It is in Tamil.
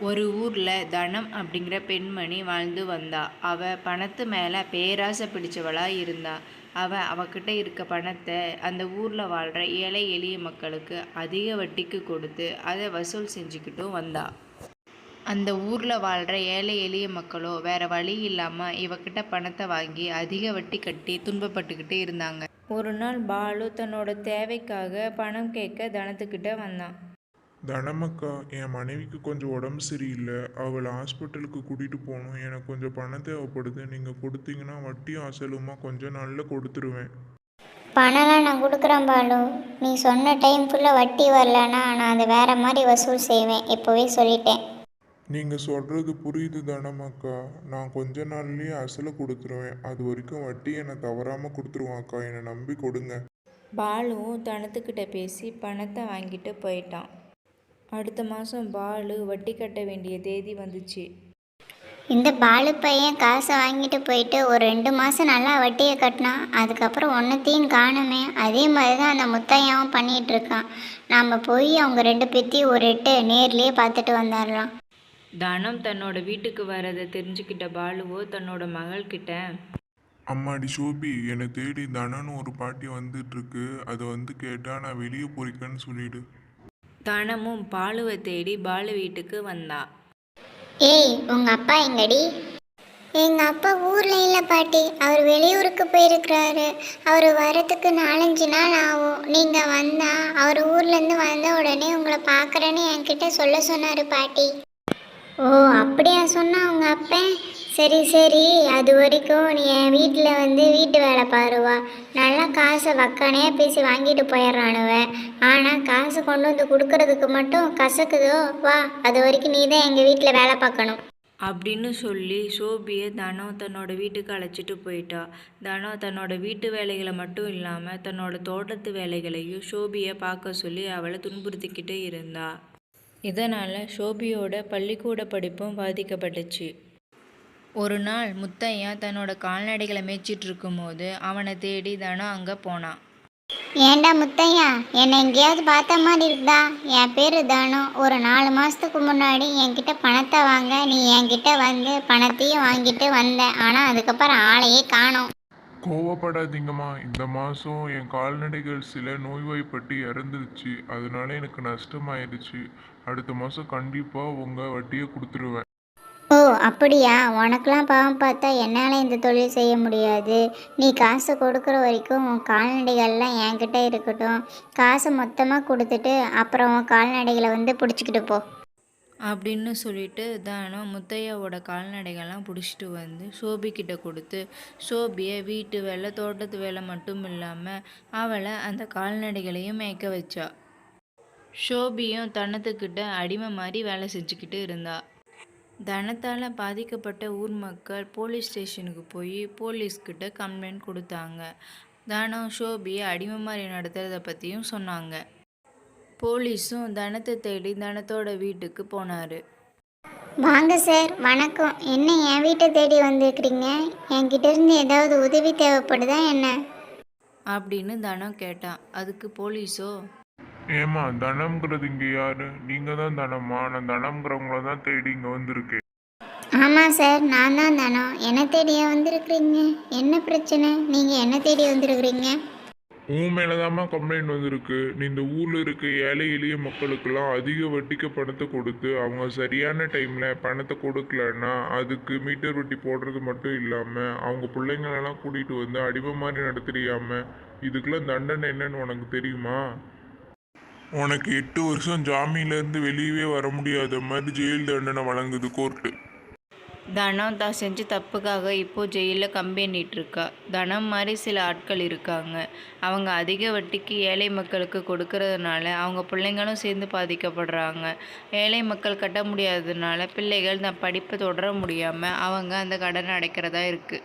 ஒரு ஊரில் தனம் அப்படிங்கிற பெண்மணி வாழ்ந்து வந்தா. அவள் பணத்து மேலே பேராசை பிடிச்சவளா இருந்தா. அவள் அவகிட்ட இருக்க பணத்தை அந்த ஊரில் வாழ்கிற ஏழை எளிய மக்களுக்கு அதிக வட்டிக்கு கொடுத்து அதை வசூல் செஞ்சுக்கிட்டும் வந்தா. அந்த ஊரில் வாழ்கிற ஏழை எளிய மக்களோ வேறு வழி இல்லாமல் இவகிட்ட பணத்தை வாங்கி அதிக வட்டி கட்டி துன்பப்பட்டுக்கிட்டு இருந்தாங்க. ஒரு நாள் பாலு தன்னோட தேவைக்காக பணம் கேட்க தனத்துக்கிட்ட வந்தான். தனமக்கா என் மனைவிக்கு கொஞ்சம் உடம்பு சரியில்லை. அவளை ஹாஸ்பிட்டலுக்கு கூட்டிகிட்டு போகணும். எனக்கு கொஞ்சம் பணம் தேவைப்படுது. நீங்கள் கொடுத்தீங்கன்னா வட்டியும் அசலுமா கொஞ்சம் நாளில் கொடுத்துருவேன். பணம்லாம் நான் கொடுக்குறேன் பாலு. நீ சொன்ன டைம் ஃபுல்லாக வட்டி வரலன்னா நான் அதை வேறு மாதிரி வசூல் செய்வேன். இப்போவே சொல்லிட்டேன். நீங்கள் சொல்கிறது புரியுது தனமக்கா. நான் கொஞ்ச நாள்லயே அசலை கொடுத்துருவேன். அது வரைக்கும் வட்டி என்னை தவறாமல் கொடுத்துருவேன் அக்கா. என்னை நம்பி கொடுங்க. பாலுவும் தனத்துக்கிட்ட பேசி பணத்தை வாங்கிட்டு போயிட்டான். அடுத்த மாசம் பாலு வட்டி கட்ட வேண்டிய தேதி வந்துச்சு. இந்த பாலு பையன் காசை வாங்கிட்டு போயிட்டு ஒரு ரெண்டு மாதம் நல்லா வட்டியை கட்டினான் அதுக்கப்புறம் ஒன்றத்தையும் காணுமே. அதே மாதிரி தான் அந்த முத்தையாவும் பண்ணிகிட்டு இருக்கான். நாம் போய் அவங்க ரெண்டு பேர்த்தையும் ஒரு எட்டு நேர்லேயே பார்த்துட்டு வந்துடலாம். தனம் தன்னோட வீட்டுக்கு வரதை தெரிஞ்சுக்கிட்ட பாலுவோ தன்னோட மகள்கிட்ட அம்மாடி சோபி என்னை தேடி தனன்னு ஒரு பாட்டி வந்துட்டு இருக்கு. அதை வந்து கேட்டால் நான் வெளியே போறிக்கேன்னு சொல்லிடு. தனமும் பாலுவை தேடி பாலு வீட்டுக்கு வந்தா. ஏய் உங்கள் அப்பா எங்கடி? எங்கள் அப்பா ஊரில் இல்லை பாட்டி. அவர் வெளியூருக்கு போயிருக்கிறாரு. அவர் வரத்துக்கு நாலஞ்சு நாள் ஆகும். நீங்கள் வந்தா அவர் ஊர்லேருந்து வந்த உடனே உங்களை பார்க்குறேன்னு என்கிட்ட சொல்ல சொன்னார் பாட்டி. ஓ அப்படியா சொன்னா உங்கள் அப்பன்? சரி சரி அது வரைக்கும் நீ என் வீட்டில் வந்து வீட்டு வேலை பாருவா நல்லா காசை வக்கானே பேசி வாங்கிட்டு போயிடுறானுவ ஆனால் காசு கொண்டு வந்து கொடுக்கறதுக்கு மட்டும் கசக்குதோ வா அது வரைக்கும் நீ தான் எங்கள் வீட்டில் வேலை பார்க்கணும் அப்படின்னு சொல்லி சோபியை தனோ தன்னோட வீட்டுக்கு அழைச்சிட்டு போயிட்டா. தனோ தன்னோட வீட்டு வேலைகளை மட்டும் இல்லாமல் தன்னோட தோட்டத்து வேலைகளையும் சோபியை பார்க்க சொல்லி அவளை துன்புறுத்திக்கிட்டு இருந்தா. இதனால் சோபியோட பள்ளிக்கூட படிப்பும் பாதிக்கப்பட்டுச்சு. ஒரு நாள் முத்தையா தன்னோட கால்நடைகளை மேய்ச்சிட்டு இருக்கும்போது அவனை தேடி தனம் அங்க போனான். ஏண்டா முத்தையா? என்னை எங்கேயாவது பார்த்த மாதிரி இருக்குதா? என் பேர் தானு. ஒரு நாலு மாதத்துக்கு முன்னாடி என்கிட்ட பணத்தை வாங்க நீ என்கிட்ட வந்து பணத்தையும் வாங்கிட்டு வந்த. ஆனால் அதுக்கப்புறம் ஆளையே காணோம். கோவப்படாதீங்கம்மா. இந்த மாதம் என் கால்நடைகள் சில நோய்வாய்ப்பட்டு இறந்துருச்சு. அதனால எனக்கு நஷ்டமாயிருச்சு அடுத்த மாதம் கண்டிப்பாக உங்கள் வட்டியை கொடுத்துருவேன். அப்படியா? உனக்கெலாம் பாவம் பார்த்தா என்னால் இந்த தொழில் செய்ய முடியாது. நீ காசு கொடுக்குற வரைக்கும் உன் கால்நடைகள்லாம் என்கிட்ட இருக்கட்டும். காசை மொத்தமாக கொடுத்துட்டு அப்புறம் உன் கால்நடைகளை வந்து பிடிச்சிக்கிட்டு போ. அப்படின்னு சொல்லிட்டு தனம் முத்தையாவோட கால்நடைகள்லாம் பிடிச்சிட்டு வந்து சோபிக்கிட்ட கொடுத்து சோபியை வீட்டு வேலை தோட்டத்து வேலை மட்டும் இல்லாமல் அவளை அந்த கால்நடைகளையும் மேய்க்க வச்சா. சோபியும் தன்னத்துக்கிட்ட அடிமை மாதிரி வேலை செஞ்சுக்கிட்டு இருந்தாள் தனத்தால் பாதிக்கப்பட்ட ஊர் மக்கள் போலீஸ் ஸ்டேஷனுக்கு போய் போலீஸ்கிட்ட கம்ப்ளைண்ட் கொடுத்தாங்க. தனம் சோபியை அடிமை மாதிரி நடத்துறத பற்றியும் சொன்னாங்க. போலீஸும் தனத்தை தேடி தனத்தோட வீட்டுக்கு போனாரு. வாங்க சார் வணக்கம் என்ன என் வீட்டை தேடி வந்திருக்கிறீங்க என்கிட்ட இருந்து ஏதாவது உதவி தேவைப்படுதா என்ன அப்படின்னு தனம் கேட்டான். அதுக்கு போலீஸோ ஏம்மா தனம்ங்கிறது இங்கே யாரு? நீங்கள் தான் தனம்மா நான் தனம்ங்கிறவங்கள தான் தேடி இங்கே வந்திருக்கேன். ஆமாம் சார் நான் தான் தானோ என்ன தேடி வந்திருக்கிறீங்க? என்ன பிரச்சனை? நீங்கள் என்ன தேடி வந்திருக்கிறீங்க? உன் மேலே கம்ப்ளைண்ட் வந்திருக்கு. நீ இந்த ஊரில் இருக்க ஏழை எளிய மக்களுக்கெல்லாம் அதிக வட்டிக்கு பணத்தை கொடுத்து அவங்க சரியான டைமில் பணத்தை கொடுக்கலன்னா அதுக்கு மீட்டர் வட்டி போடுறது மட்டும் இல்லாமல் அவங்க பிள்ளைங்களெல்லாம் கூட்டிகிட்டு வந்து அடிமை மாதிரி நடத்துறியாம இதுக்கெல்லாம் தண்டனை என்னன்னு உனக்கு தெரியுமா? உனக்கு எட்டு வருஷம் ஜாமீன்லேருந்து வெளியவே வர முடியாத மாதிரி ஜெயில் தண்டனை வழங்குது கோர்ட்டு தனம் தான் செஞ்ச தப்புக்காக இப்போது ஜெயிலில் கம்பெனிட்டு இருக்கா. தனம் மாதிரி சில ஆட்கள் இருக்காங்க. அவங்க அதிக வட்டிக்கு ஏழை மக்களுக்கு கொடுக்கறதுனால அவங்க பிள்ளைங்களும் சேர்ந்து பாதிக்கப்படுறாங்க. ஏழை மக்கள் கட்ட முடியாததுனால பிள்ளைகள் தான் படிப்பை தொடர முடியாமல் அவங்க அந்த கடனை அடைக்கிறதா இருக்குது